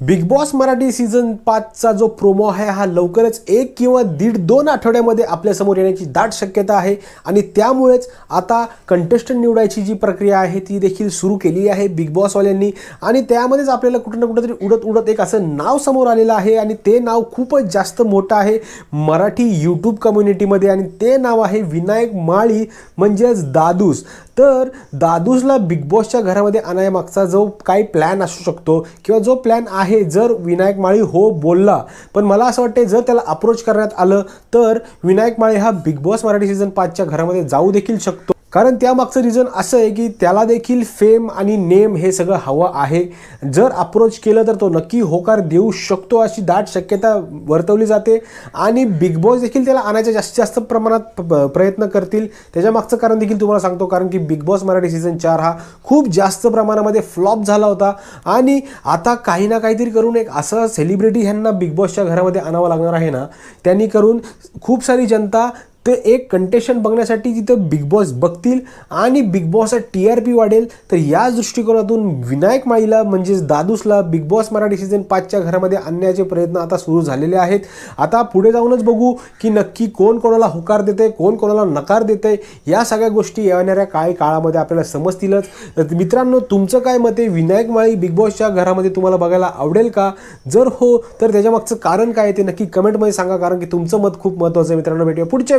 Big boss Marathi season पाचचा जो promo आहे हा लवकरच एक किंवा दीड दोन आठवड्यामध्ये आपल्यासमोर येण्याची दाट शक्यता आहे. आणि त्यामुळेच आता कंटेस्टंट निवडायची जी प्रक्रिया आहे ती देखील सुरू केली आहे बिग बॉसवाल्यांनी. आणि त्यामध्येच आपल्याला कुठं ना कुठंतरी उडत उडत एक असं नाव समोर आलेलं आहे. आणि ते नाव खूपच जास्त मोठं आहे मराठी यूट्यूब कम्युनिटीमध्ये आणि ते नाव आहे विनायक माळी म्हणजेच दादूस. तर दादूसला बिग बॉसच्या घरामध्ये आणायमागचा जो काही प्लॅन असू शकतो किंवा जो प्लॅन आहे जर विनायक माळी हो बोलला पण मला असं वाटते जर त्याला अप्रोच करण्यात आलं तर विनायक माळी हा बिग बॉस मराठी सीझन पाचच्या घरामध्ये जाऊ देखील शकतो. कारण त्यामागचं रिझन असं आहे की त्याला देखील फेम आणि नेम हे सगळं हवं आहे. जर अप्रोच केलं तर तो नक्की होकार देऊ शकतो अशी दाट शक्यता वर्तवली जाते आणि बिग बॉस देखील त्याला आणायचा जास्तीत जास्त प्रमाणात प- प्रयत्न करतील. त्याच्यामागचं कारण देखील तुम्हाला सांगतो कारण की बिग बॉस मराठी सीझन चार हा खूप जास्त प्रमाणामध्ये फ्लॉप झाला होता. आणि आता काही ना काहीतरी करून एक असं सेलिब्रिटी ह्यांना बिग बॉसच्या घरामध्ये आणावं लागणार आहे ना त्यांनी करून खूप सारी जनता ते एक कंटेशन बघण्यासाठी तिथं बिग बॉस बघतील आणि बिग बॉसचा टी आर पी वाढेल तर याच दृष्टिकोनातून विनायक माळीला म्हणजेच दादूसला बिग बॉस मराठी सीझन पाचच्या घरामध्ये आणण्याचे प्रयत्न आता सुरू झालेले आहेत. आता पुढे जाऊनच बघू की नक्की कोण कोणाला होकार देते कोण कोणाला नकार देते या सगळ्या गोष्टी येणाऱ्या काही काळामध्ये आपल्याला समजतीलच. तर मित्रांनो तुमचं काय मत आहे? विनायक माळी बिग बॉसच्या घरामध्ये तुम्हाला बघायला आवडेल का? जर हो तर त्याच्यामागचं कारण काय आहे ते नक्की कमेंटमध्ये सांगा कारण की तुमचं मत खूप महत्त्वाचं आहे मित्रांनो. भेटूया पुढच्या